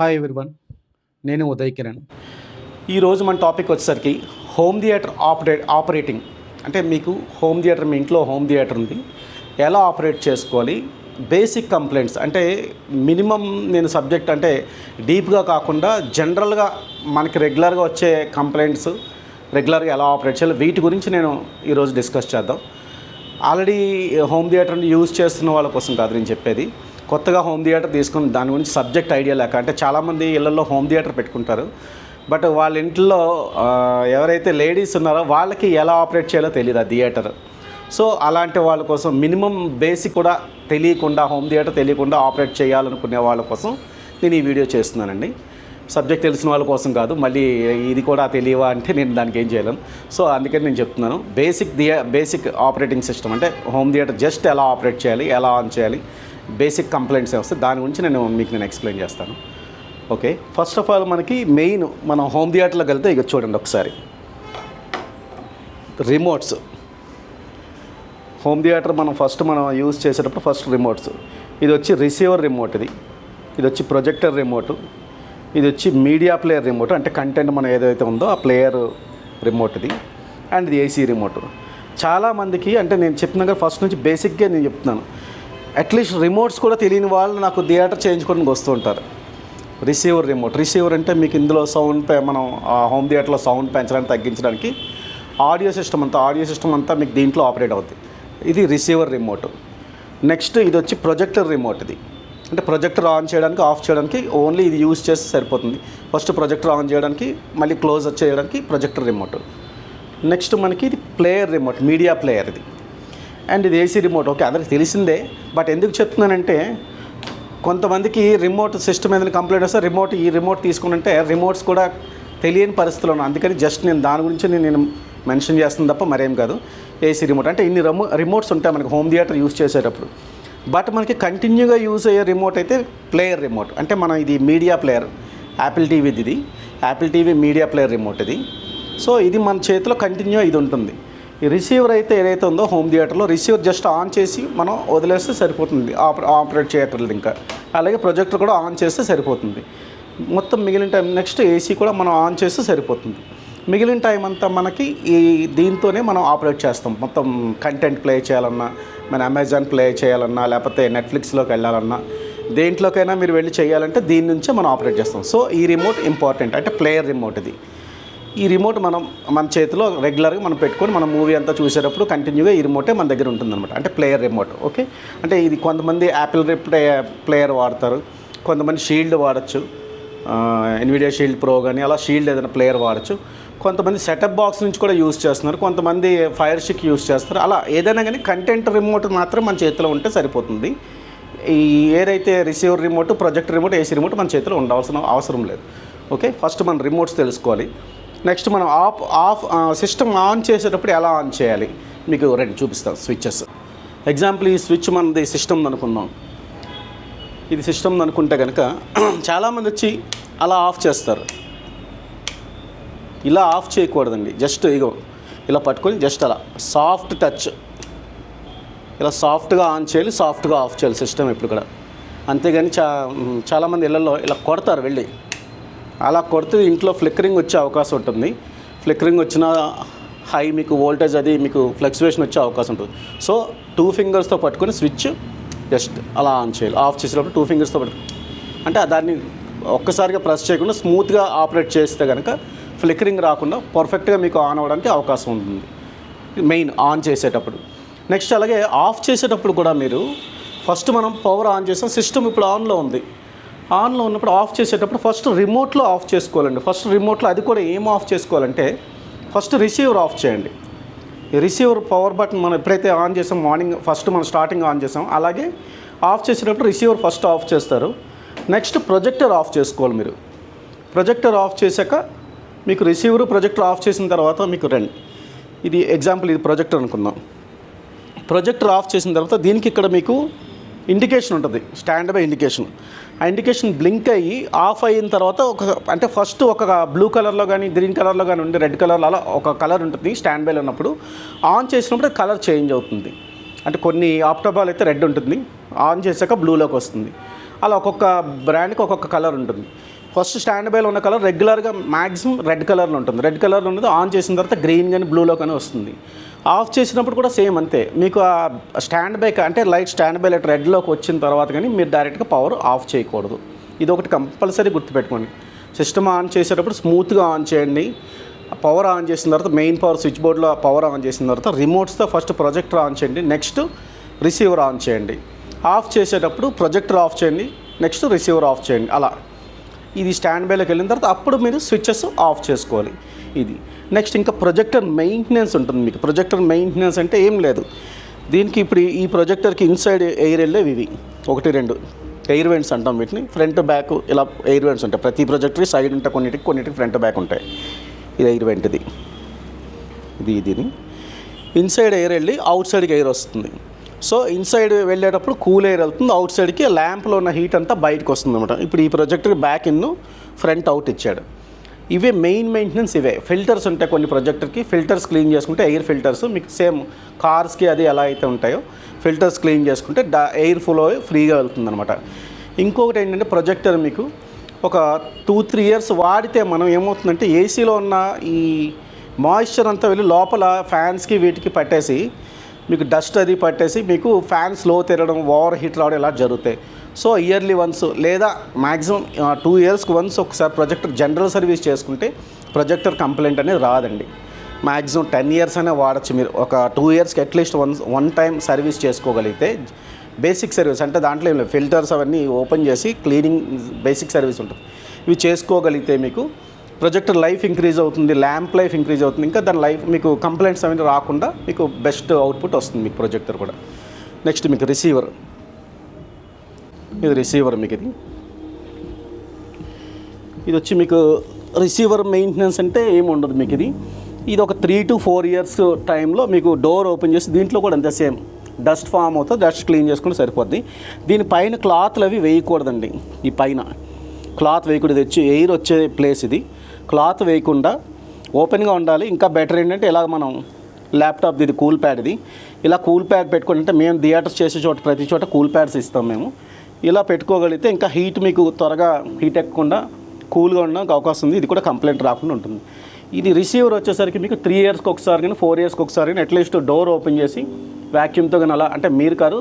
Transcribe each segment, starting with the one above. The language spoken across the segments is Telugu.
హాయ్ ఎవ్రీవన్ నేను ఉదయ్ కిరణ్. ఈరోజు మన టాపిక్ వచ్చేసరికి హోమ్ థియేటర్ ఆపరేట్ ఆపరేటింగ్. అంటే మీకు హోమ్ థియేటర్ మీ ఇంట్లో హోమ్ థియేటర్ ఉంది. ఎలా ఆపరేట్ చేసుకోవాలి? Basic complaints. అంటే మినిమం నేను సబ్జెక్ట్ అంటే డీప్గా కాకుండా జనరల్గా మనకి రెగ్యులర్గా వచ్చే కంప్లైంట్స్ రెగ్యులర్గా ఎలా ఆపరేట్ చేయాలి వీటి గురించి నేను ఈరోజు డిస్కస్ చేద్దాం. ఆల్రెడీ హోమ్ థియేటర్ని యూజ్ చేస్తున్న వాళ్ళ కోసం కాదు నేను చెప్పేది. కొత్తగా హోమ్ థియేటర్ తీసుకుని దాని గురించి సబ్జెక్ట్ ఐడియా లేక అంటే చాలామంది ఇళ్ళలో హోమ్ థియేటర్ పెట్టుకుంటారు. బట్ వాళ్ళ ఇంట్లో ఎవరైతే లేడీస్ ఉన్నారో వాళ్ళకి ఎలా ఆపరేట్ చేయాలో తెలియదు ఆ థియేటర్. సో అలాంటి వాళ్ళ కోసం మినిమం బేసిక్ కూడా తెలియకుండా హోమ్ థియేటర్ తెలియకుండా ఆపరేట్ చేయాలనుకునే వాళ్ళ కోసం నేను ఈ వీడియో చేస్తున్నానండి. సబ్జెక్ట్ తెలిసిన వాళ్ళ కోసం కాదు మళ్ళీ ఇది కూడా తెలియవా అంటే నేను దానికి ఏం చేయలేను సో అందుకని నేను చెప్తున్నాను basic theatre basic operating system అంటే హోమ్ థియేటర్ జస్ట్ ఎలా ఆపరేట్ చేయాలి ఎలా ఆన్ చేయాలి బేసిక్ కంప్లైంట్స్ వస్తాయి దాని గురించి నేను మీకు నేను ఎక్స్ప్లెయిన్ చేస్తాను. ఓకే ఫస్ట్ ఆఫ్ ఆల్ మనకి మెయిన్ మనం హోమ్ థియేటర్లోకి వెళ్తే ఇక చూడండి ఒకసారి. రిమోట్స్. హోమ్ థియేటర్ మనం ఫస్ట్ మనం యూజ్ చేసేటప్పుడు ఫస్ట్ రిమోట్స్. ఇది వచ్చి రిసీవర్ రిమోట్ ఇది. ఇది వచ్చి ప్రొజెక్టర్ రిమోట్. ఇది వచ్చి మీడియా ప్లేయర్ రిమోట్. అంటే కంటెంట్ మనం ఏదైతే ఉందో ఆ ప్లేయర్ రిమోట్ ఇది. అండ్ ఇది ఏసీ రిమోట్. చాలామందికి అంటే నేను చెప్పినాక ఫస్ట్ నుంచి బేసిక్గా నేను చెప్తున్నాను. అట్లీస్ట్ రిమోట్స్ కూడా తెలియని వాళ్ళు నాకు థియేటర్ చేయించుకోవడానికి వస్తూ ఉంటారు. Receiver remote. రిసీవర్ అంటే మీకు ఇందులో సౌండ్ పే మనం ఆ హోమ్ థియేటర్లో సౌండ్ పెంచడానికి తగ్గించడానికి ఆడియో సిస్టమ్ అంతా ఆడియో సిస్టమ్ అంతా మీకు దీంట్లో ఆపరేట్ అవుతుంది ఇది రిసీవర్ రిమోట్ నెక్స్ట్ ఇది వచ్చి ప్రొజెక్టర్ రిమోట్ ఇది. అంటే ప్రొజెక్టర్ ఆన్ చేయడానికి ఆఫ్ చేయడానికి ఓన్లీ ఇది యూజ్ చేస్తే సరిపోతుంది. ఫస్ట్ ప్రొజెక్టర్ ఆన్ చేయడానికి మళ్ళీ క్లోజ్ చేయడానికి ప్రొజెక్టర్ రిమోట్ నెక్స్ట్ మనకి ఇది ప్లేయర్ రిమోట్ మీడియా ప్లేయర్ ఇది. అండ్ ఇది ఏసీ రిమోట్ ఓకే అందరికి తెలిసిందే బట్ ఎందుకు చెప్తున్నానంటే కొంతమందికి రిమోట్ సిస్టమ్ ఏదైనా కంప్లైంట్ వస్తే రిమోట్ ఈ రిమోట్ తీసుకుని రిమోట్స్ కూడా తెలియని పరిస్థితుల్లో ఉన్నాను అందుకని జస్ట్ నేను దాని గురించి నేను నేను మెన్షన్ చేస్తుంది తప్ప మరేం కాదు. ఏసీ రిమోట్ అంటే ఇన్ని రిమో రిమోట్స్ ఉంటాయి మనకి హోమ్ థియేటర్ యూస్ చేసేటప్పుడు. బట్ మనకి కంటిన్యూగా యూజ్ అయ్యే రిమోట్ అయితే ప్లేయర్ రిమోట్ అంటే మనం ఇది మీడియా ప్లేయర్ యాపిల్ టీవీది ఇది. Apple TV media player remote ఇది. సో ఇది మన చేతిలో కంటిన్యూ ఇది ఉంటుంది. ఈ రిసీవర్ అయితే ఏదైతే ఉందో హోమ్ థియేటర్లో రిసీవర్ జస్ట్ ఆన్ చేసి మనం వదిలేస్తే సరిపోతుంది. ఆపరేట్ చేయక్కర్లేదు ఇంకా. అలాగే ప్రొజెక్టర్ కూడా ఆన్ చేస్తే సరిపోతుంది. మొత్తం మిగిలిన టైం నెక్స్ట్ ఏసీ కూడా మనం ఆన్ చేస్తే సరిపోతుంది. మిగిలిన టైం అంతా మనకి ఈ దీంతోనే మనం ఆపరేట్ చేస్తాం. మొత్తం కంటెంట్ ప్లే చేయాలన్నా మన అమెజాన్ ప్లే చేయాలన్నా లేకపోతే నెట్ఫ్లిక్స్లోకి వెళ్ళాలన్నా దేంట్లోకైనా మీరు వెళ్ళి చేయాలంటే దీని నుంచే మనం ఆపరేట్ చేస్తాం. సో ఈ రిమోట్ ఇంపార్టెంట్. అంటే ప్లేయర్ రిమోట్ ఇది. ఈ రిమోట్ మనం మన చేతిలో రెగ్యులర్గా మనం పెట్టుకొని మనం మూవీ అంతా చూసేటప్పుడు కంటిన్యూగా ఈ రిమోటే మన దగ్గర ఉంటుందన్నమాట. అంటే ప్లేయర్ రిమోట్ ఓకే అంటే ఇది కొంతమంది యాపిల్ ప్లే ప్లేయర్ వాడతారు. కొంతమంది షీల్డ్ వాడచ్చు. ఎన్విడియా షీల్డ్ ప్రో కానీ అలా షీల్డ్ ఏదైనా ప్లేయర్ వాడచ్చు. కొంతమంది సెటప్ బాక్స్ నుంచి కూడా యూస్ చేస్తున్నారు. కొంతమంది ఫైర్ స్టిక్ యూస్ చేస్తారు అలా ఏదైనా కానీ కంటెంట్ రిమోట్ మాత్రం మన చేతిలో ఉంటే సరిపోతుంది. ఈ ఏదైతే receiver remote project remote AC remote మన చేతిలో ఉండవలసిన అవసరం లేదు. ఓకే ఫస్ట్ మనం రిమోట్స్ తెలుసుకోవాలి. నెక్స్ట్ మనం ఆఫ్ ఆఫ్ సిస్టమ్ ఆన్ చేసేటప్పుడు ఎలా ఆన్ చేయాలి? మీకు రెండు చూపిస్తాను స్విచ్చెస్. ఎగ్జాంపుల్ ఈ స్విచ్ మనది సిస్టమ్ అనుకుందాం. ఇది సిస్టమ్ అనుకుంటే కనుక చాలామంది వచ్చి అలా ఆఫ్ చేస్తారు. ఇలా ఆఫ్ చేయకూడదండి. జస్ట్ ఇగో ఇలా పట్టుకొని జస్ట్ అలా. Soft touch. ఇలా సాఫ్ట్గా ఆన్ చేయాలి సాఫ్ట్గా ఆఫ్ చేయాలి సిస్టమ్ ఇప్పుడు కూడా. అంతేగాని చా చాలామంది ఇళ్ళల్లో ఇలా కొడతారు వెళ్ళి. అలా కొడితే ఇంట్లో ఫ్లిక్కరింగ్ వచ్చే అవకాశం ఉంటుంది. ఫ్లిక్కరింగ్ వచ్చిన హై మీకు వోల్టేజ్ అది మీకు ఫ్లక్చువేషన్ వచ్చే అవకాశం ఉంటుంది. సో టూ ఫింగర్స్తో పట్టుకొని స్విచ్ జస్ట్ అలా ఆన్ చేయాలి. ఆఫ్ చేసేటప్పుడు టూ ఫింగర్స్తో పట్టుకుని అంటే దాన్ని ఒక్కసారిగా ప్రెస్ చేయకుండా స్మూత్గా ఆపరేట్ చేస్తే కనుక ఫ్లిక్కరింగ్ రాకుండా పర్ఫెక్ట్గా మీకు ఆన్ అవ్వడానికి అవకాశం ఉంటుంది. మెయిన్ ఆన్ చేసేటప్పుడు. నెక్స్ట్ అలాగే ఆఫ్ చేసేటప్పుడు కూడా మీరు ఫస్ట్ మనం పవర్ ఆన్ చేసాం. సిస్టమ్ ఇప్పుడు ఆన్లో ఉంది. ఆన్లో ఉన్నప్పుడు ఆఫ్ చేసేటప్పుడు ఫస్ట్ రిమోట్లో ఆఫ్ చేసుకోవాలండి. ఫస్ట్ రిమోట్లో అది కూడా ఏం ఆఫ్ చేసుకోవాలంటే ఫస్ట్ రిసీవర్ ఆఫ్ చేయండి. రిసీవర్ పవర్ బటన్ మనం ఎప్పుడైతే ఆన్ చేసాం మార్నింగ్ ఫస్ట్ మనం స్టార్టింగ్ ఆన్ చేసాం అలాగే ఆఫ్ చేసేటప్పుడు రిసీవర్ ఫస్ట్ ఆఫ్ చేస్తారు. నెక్స్ట్ ప్రొజెక్టర్ ఆఫ్ చేసుకోవాలి మీరు. ప్రొజెక్టర్ ఆఫ్ చేశాక మీకు రిసీవర్ ప్రొజెక్టర్ ఆఫ్ చేసిన తర్వాత మీకు రండి. ఇది ఎగ్జాంపుల్ ఇది ప్రొజెక్టర్ అనుకుందాం. ప్రొజెక్టర్ ఆఫ్ చేసిన తర్వాత దీనికి ఇక్కడ మీకు ఇండికేషన్ ఉంటుంది. Standby indication. ఆ ఇండికేషన్ బ్లింక్ అయ్యి ఆఫ్ అయిన తర్వాత ఒక అంటే ఫస్ట్ ఒక బ్లూ కలర్లో కానీ గ్రీన్ కలర్లో కానీ ఉండి రెడ్ కలర్లో అలా ఒక కలర్ ఉంటుంది స్టాండ్ బైలో ఉన్నప్పుడు. ఆన్ చేసినప్పుడు కలర్ చేంజ్ అవుతుంది. అంటే కొన్ని ఆప్టోబాల్ అయితే రెడ్ ఉంటుంది. ఆన్ చేశాక బ్లూలోకి వస్తుంది. అలా ఒక్కొక్క బ్రాండ్కి ఒక్కొక్క కలర్ ఉంటుంది. ఫస్ట్ స్టాండ్ బైలో ఉన్న కలర్ రెగ్యులర్గా మ్యాక్సిమం రెడ్ కలర్లో ఉంటుంది. రెడ్ కలర్లో ఉన్నది ఆన్ చేసిన తర్వాత గ్రీన్ కానీ బ్లూలో కానీ వస్తుంది. ఆఫ్ చేసినప్పుడు కూడా సేమ్ అంతే. మీకు ఆ స్టాండ్ బై అంటే లైట్ స్టాండ్ బై లైట్ రెడ్లోకి వచ్చిన తర్వాత కానీ మీరు డైరెక్ట్గా పవర్ ఆఫ్ చేయకూడదు. ఇది ఒకటి కంపల్సరీ గుర్తుపెట్టుకోండి. సిస్టమ్ ఆన్ చేసేటప్పుడు స్మూత్గా ఆన్ చేయండి. పవర్ ఆన్ చేసిన తర్వాత మెయిన్ పవర్ స్విచ్ బోర్డ్లో పవర్ ఆన్ చేసిన తర్వాత రిమోట్స్తో ఫస్ట్ ప్రొజెక్టర్ ఆన్ చేయండి. నెక్స్ట్ రిసీవర్ ఆన్ చేయండి. ఆఫ్ చేసేటప్పుడు ప్రొజెక్టర్ ఆఫ్ చేయండి. నెక్స్ట్ రిసీవర్ ఆఫ్ చేయండి. అలా. ఇది స్టాండ్ బైలోకి వెళ్ళిన తర్వాత అప్పుడు మీరు స్విచ్చెస్ ఆఫ్ చేసుకోవాలి. ఇది. నెక్స్ట్ ఇంకా ప్రొజెక్టర్ మెయింటెనెన్స్ ఉంటుంది మీకు. ప్రొజెక్టర్ మెయింటెనెన్స్ అంటే ఏం లేదు. దీనికి ఇప్పుడు ఈ ప్రొజెక్టర్కి ఇన్సైడ్ ఎయిర్ వెళ్ళేవి ఇవి. ఒకటి రెండు. ఎయిర్ వెంట్స్ అంటాం వీటిని. ఫ్రంట్ బ్యాక్ ఇలా ఎయిర్ వెంట్స్ ఉంటాయి. ప్రతి ప్రొజెక్టర్ సైడ్ ఉంటాయి కొన్నిటికి కొన్నిటికి ఫ్రంట్ బ్యాక్ ఉంటాయి. ఇది ఎయిర్ వెంట్ ఇది. ఇది ఇదిని ఇన్సైడ్ ఎయిర్ వెళ్ళి అవుట్ సైడ్కి ఎయిర్ వస్తుంది. సో ఇన్సైడ్ వెళ్ళేటప్పుడు కూల్ ఎయిర్ వెళ్తుంది. అవుట్ సైడ్కి ల్యాంప్లో ఉన్న హీట్ అంతా బయటకు వస్తుంది అనమాట ఇప్పుడు ఈ projector back in front out ఇచ్చాడు. ఇవే మెయిన్ మెయింటెనెన్స్ ఇవే. ఫిల్టర్స్ ఉంటాయి కొన్ని ప్రొజెక్టర్కి ఫిల్టర్స్ క్లీన్ చేసుకుంటే ఎయిర్ ఫిల్టర్స్ మీకు సేమ్ కార్స్కి అది ఎలా అయితే ఉంటాయో ఫిల్టర్స్ క్లీన్ చేసుకుంటే డా ఎయిర్ ఫ్లో ఫ్రీగా వెళ్తుందనమాట ఇంకొకటి ఏంటంటే ప్రొజెక్టర్ మీకు ఒక టూ త్రీ ఇయర్స్ వాడితే మనం ఏమవుతుందంటే ఏసీలో ఉన్న ఈ మాయిశ్చర్ అంతా వెళ్ళి లోపల ఫ్యాన్స్కి వీటికి పట్టేసి మీకు డస్ట్ అది పట్టేసి మీకు ఫ్యాన్ స్లో తిరగడం ఓవర్ హీట్ రావడం ఇలా జరుగుతాయి. సో ఇయర్లీ వన్స్ లేదా మ్యాక్సిమం టూ ఇయర్స్కి వన్స్ ఒకసారి ప్రొజెక్టర్ జనరల్ సర్వీస్ చేసుకుంటే ప్రొజెక్టర్ కంప్లైంట్ అనేది రాదండి. మ్యాక్సిమం టెన్ ఇయర్స్ అయినా వాడచ్చు మీరు. ఒక టూ ఇయర్స్కి at least one one time service చేసుకోగలిగితే బేసిక్ సర్వీస్ అంటే దాంట్లో ఏం లేదు. ఫిల్టర్స్ అవన్నీ ఓపెన్ చేసి క్లీనింగ్ బేసిక్ సర్వీస్ ఉంటుంది. ఇవి చేసుకోగలిగితే మీకు ప్రొజెక్టర్ లైఫ్ ఇంక్రీజ్ అవుతుంది ల్యాంప్ లైఫ్ ఇంక్రీజ్ అవుతుంది. ఇంకా దాని లైఫ్ మీకు కంప్లైంట్స్ అవన్నీ రాకుండా మీకు బెస్ట్ అవుట్పుట్ వస్తుంది మీకు ప్రొజెక్టర్ కూడా. నెక్స్ట్ మీకు రిసీవర్. ఇది రిసీవర్ మీకు ఇది. ఇది వచ్చి మీకు రిసీవర్ మెయింటెనెన్స్ అంటే ఏముండదు మీకు ఇది. ఇది ఒక త్రీ టు ఫోర్ ఇయర్స్ టైంలో మీకు డోర్ ఓపెన్ చేసి దీంట్లో కూడా అంతే సేమ్ డస్ట్ ఫామ్ అవుతుంది డస్ట్ క్లీన్ చేసుకుంటే సరిపోద్ది. దీనిపైన క్లాత్లు అవి వేయకూడదండి ఈ పైన. క్లాత్ వేయకూడదు వచ్చి ఎయిర్ వచ్చే ప్లేస్ ఇది. క్లాత్ వేయకుండా ఓపెన్గా ఉండాలి. ఇంకా బెటర్ ఏంటంటే ఇలా మనం ల్యాప్టాప్ ఇది కూల్ ప్యాడ్ ఇది. ఇలా కూల్ ప్యాడ్ పెట్టుకుంటే మేము థియేటర్స్ చేసే చోట ప్రతి చోట కూల్ ప్యాడ్స్ ఇస్తాం మేము. ఇలా పెట్టుకోగలిగితే ఇంకా హీట్ మీకు త్వరగా హీట్ ఎక్కకుండా కూల్గా ఉండడానికి అవకాశం ఉంది. ఇది కూడా కంప్లైంట్ రాకుండా ఉంటుంది. ఇది రిసీవర్ వచ్చేసరికి మీకు త్రీ ఇయర్స్కి ఒకసారి కానీ ఫోర్ ఇయర్స్కి ఒకసారి కానీ అట్లీస్ట్ డోర్ ఓపెన్ చేసి వ్యాక్యూమ్తో కానీ అలా అంటే మీరు కాదు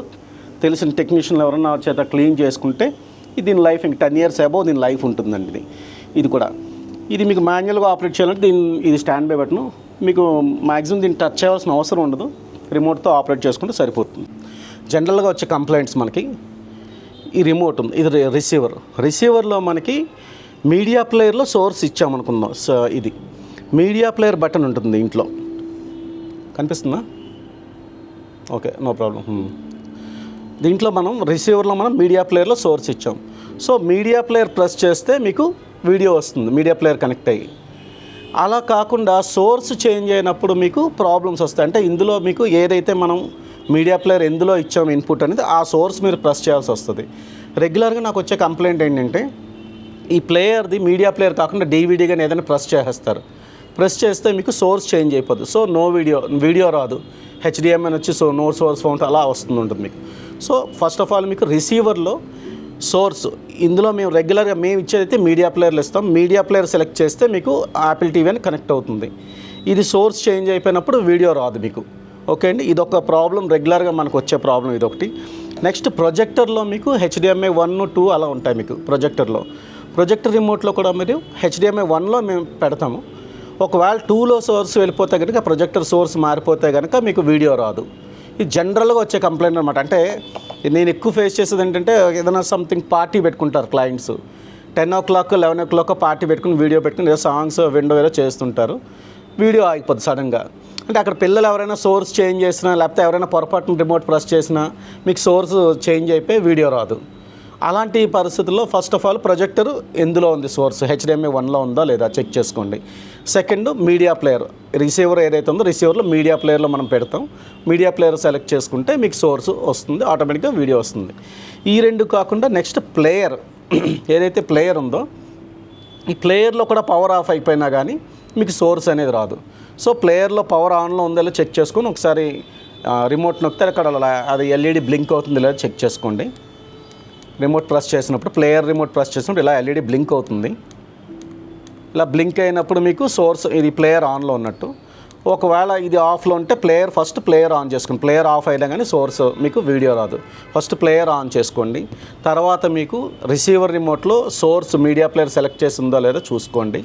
తెలిసిన టెక్నీషియన్లు ఎవరన్నా చేత క్లీన్ చేసుకుంటే దీని లైఫ్ ఇంక టెన్ ఇయర్స్ అబౌవ్ దీని లైఫ్ ఉంటుందండి ఇది. ఇది కూడా. ఇది మీకు మాన్యువల్గా ఆపరేట్ చేయాలంటే దీని ఇది స్టాండ్ బై బట్ను. మీకు మ్యాక్సిమం దీన్ని టచ్ చేయాల్సిన అవసరం ఉండదు. రిమోట్తో ఆపరేట్ చేసుకుంటే సరిపోతుంది. జనరల్గా వచ్చే కంప్లైంట్స్ మనకి ఈ రిమోట్ ఉంది. ఇది రిసీవర్ రిసీవర్లో మనకి మీడియా ప్లేయర్లో సోర్స్ ఇచ్చామనుకుందాం. సో ఇది. మీడియా ప్లేయర్ బటన్ ఉంటుంది ఇంట్లో. కనిపిస్తుందా? ఓకే నో ప్రాబ్లం దీంట్లో మనం రిసీవర్లో మనం మీడియా ప్లేయర్లో సోర్స్ ఇచ్చాం. సో మీడియా ప్లేయర్ ప్రెస్ చేస్తే మీకు వీడియో వస్తుంది. మీడియా ప్లేయర్ కనెక్ట్ అయ్యి. అలా కాకుండా సోర్స్ చేంజ్ అయినప్పుడు మీకు ప్రాబ్లమ్స్ వస్తాయి. అంటే ఇందులో మీకు ఏదైతే మనం మీడియా ప్లేయర్ ఎందులో ఇచ్చాం ఇన్పుట్ అనేది ఆ సోర్స్ మీరు ప్రెస్ చేయాల్సి వస్తుంది. రెగ్యులర్గా నాకు వచ్చే కంప్లైంట్ ఏంటంటే ఈ ప్లేయర్ది మీడియా ప్లేయర్ కాకుండా డీవీడీ కానీ ఏదైనా ప్రెస్ చేసేస్తారు. ప్రెస్ చేస్తే మీకు సోర్స్ చేంజ్ అయిపోద్ది. సో నో వీడియో వీడియో రాదు. హెచ్డిఎంఎన్ వచ్చి సో నో సోర్స్ ఫౌంట్ అలా వస్తుంది ఉంటుంది మీకు. సో ఫస్ట్ ఆఫ్ ఆల్ మీకు రిసీవర్లో సోర్స్ ఇందులో మేము రెగ్యులర్గా మేము ఇచ్చేదైతే మీడియా ప్లేయర్లు ఇస్తాం. మీడియా ప్లేయర్ సెలెక్ట్ చేస్తే మీకు యాపిల్ టీవీ అని కనెక్ట్ అవుతుంది. ఇది సోర్స్ చేంజ్ అయిపోయినప్పుడు వీడియో రాదు మీకు. ఓకే అండి ఇదొక ప్రాబ్లం రెగ్యులర్గా మనకు వచ్చే ప్రాబ్లం ఇదొకటి. నెక్స్ట్ ప్రొజెక్టర్లో మీకు హెచ్డిఎంఐ వన్ టూ అలా ఉంటాయి మీకు ప్రొజెక్టర్లో. ప్రొజెక్టర్ రిమోట్లో కూడా మీరు హెచ్డిఎంఐ వన్లో మేము పెడతాము. ఒకవేళ టూలో సోర్స్ వెళ్ళిపోతే కనుక ప్రొజెక్టర్ సోర్స్ మారిపోతే కనుక మీకు వీడియో రాదు. ఇది జనరల్గా వచ్చే కంప్లైంట్ అనమాట అంటే నేను ఎక్కువ ఫేస్ చేసేది ఏంటంటే ఏదైనా సంథింగ్ పార్టీ పెట్టుకుంటారు clients. Ten o'clock eleven o'clock party పెట్టుకుని వీడియో పెట్టుకుని ఏదో సాంగ్స్ విండో ఏదో చేస్తుంటారు. వీడియో ఆగిపోద్ది సడన్గా. అంటే అక్కడ పిల్లలు ఎవరైనా సోర్స్ చేంజ్ చేసినా లేకపోతే ఎవరైనా పొరపాటున రిమోట్ ప్రెస్ చేసినా మీకు సోర్స్ చేంజ్ అయిపోయి వీడియో రాదు. అలాంటి పరిస్థితుల్లో ఫస్ట్ ఆఫ్ ఆల్ ప్రొజెక్టర్ ఎందులో ఉంది సోర్స్? హెచ్డిఎంఐ వన్లో ఉందా లేదా? చెక్ చేసుకోండి. సెకండ్ మీడియా ప్లేయర్ రిసీవర్ ఏదైతే ఉందో రిసీవర్లో మీడియా ప్లేయర్లో మనం పెడతాం. మీడియా ప్లేయర్ సెలెక్ట్ చేసుకుంటే మీకు సోర్స్ వస్తుంది ఆటోమేటిక్గా వీడియో వస్తుంది. ఈ రెండు కాకుండా నెక్స్ట్ ప్లేయర్ ఏదైతే ప్లేయర్ ఉందో ఈ ప్లేయర్లో కూడా పవర్ ఆఫ్ అయిపోయినా కానీ మీకు సోర్స్ అనేది రాదు. సో ప్లేయర్లో పవర్ ఆన్లో ఉందో లేదో చెక్ చేసుకొని ఒకసారి రిమోట్ నొక్కితే అక్కడ అలా అది ఎల్ఈడి బ్లింక్ అవుతుంది లేదా చెక్ చేసుకోండి. రిమోట్ ప్రెస్ చేసినప్పుడు ప్లేయర్ రిమోట్ ప్రెస్ చేసినప్పుడు ఇలా ఎల్ఈడి బ్లింక్ అవుతుంది. ఇలా బ్లింక్ అయినప్పుడు మీకు సోర్స్ ఇది ప్లేయర్ ఆన్లో ఉన్నట్టు. ఒకవేళ ఇది ఆఫ్లో ఉంటే ప్లేయర్ ఫస్ట్ ప్లేయర్ ఆన్ చేసుకోండి. ప్లేయర్ ఆఫ్ అయినా కానీ సోర్స్ మీకు వీడియో రాదు. ఫస్ట్ ప్లేయర్ ఆన్ చేసుకోండి. తర్వాత మీకు రిసీవర్ రిమోట్లో సోర్స్ మీడియా ప్లేయర్ సెలెక్ట్ చేసి ఉందో లేదో చూసుకోండి.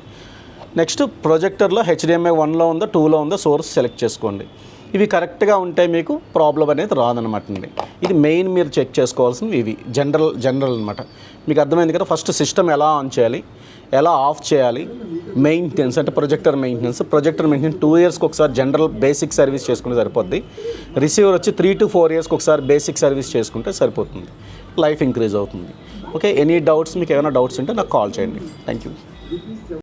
నెక్స్ట్ ప్రొజెక్టర్లో హెచ్డిఎంఐ వన్లో ఉందో టూలో ఉందో సోర్స్ సెలెక్ట్ చేసుకోండి. ఇవి కరెక్ట్గా ఉంటే మీకు ప్రాబ్లం అనేది రాదనమాట అండి. ఇది మెయిన్ మీరు చెక్ చేసుకోవాల్సినవి ఇవి జనరల్ జనరల్ అనమాట మీకు అర్థమైంది కదా ఫస్ట్ సిస్టమ్ ఎలా ఆన్ చేయాలి ఎలా ఆఫ్ చేయాలి మెయింటెనెన్స్ అంటే projector maintenance. Projector maintenance two ఇయర్స్కి ఒకసారి జనరల్ బేసిక్ సర్వీస్ చేసుకుంటే సరిపోద్ది. రిసీవర్ వచ్చి త్రీ టు ఫోర్ ఇయర్స్కి ఒకసారి బేసిక్ సర్వీస్ చేసుకుంటే సరిపోతుంది. లైఫ్ ఇంక్రీజ్ అవుతుంది. ఓకే ఎనీ డౌట్స్ మీకు ఏమైనా డౌట్స్ ఉంటే నాకు కాల్ చేయండి. Thank you.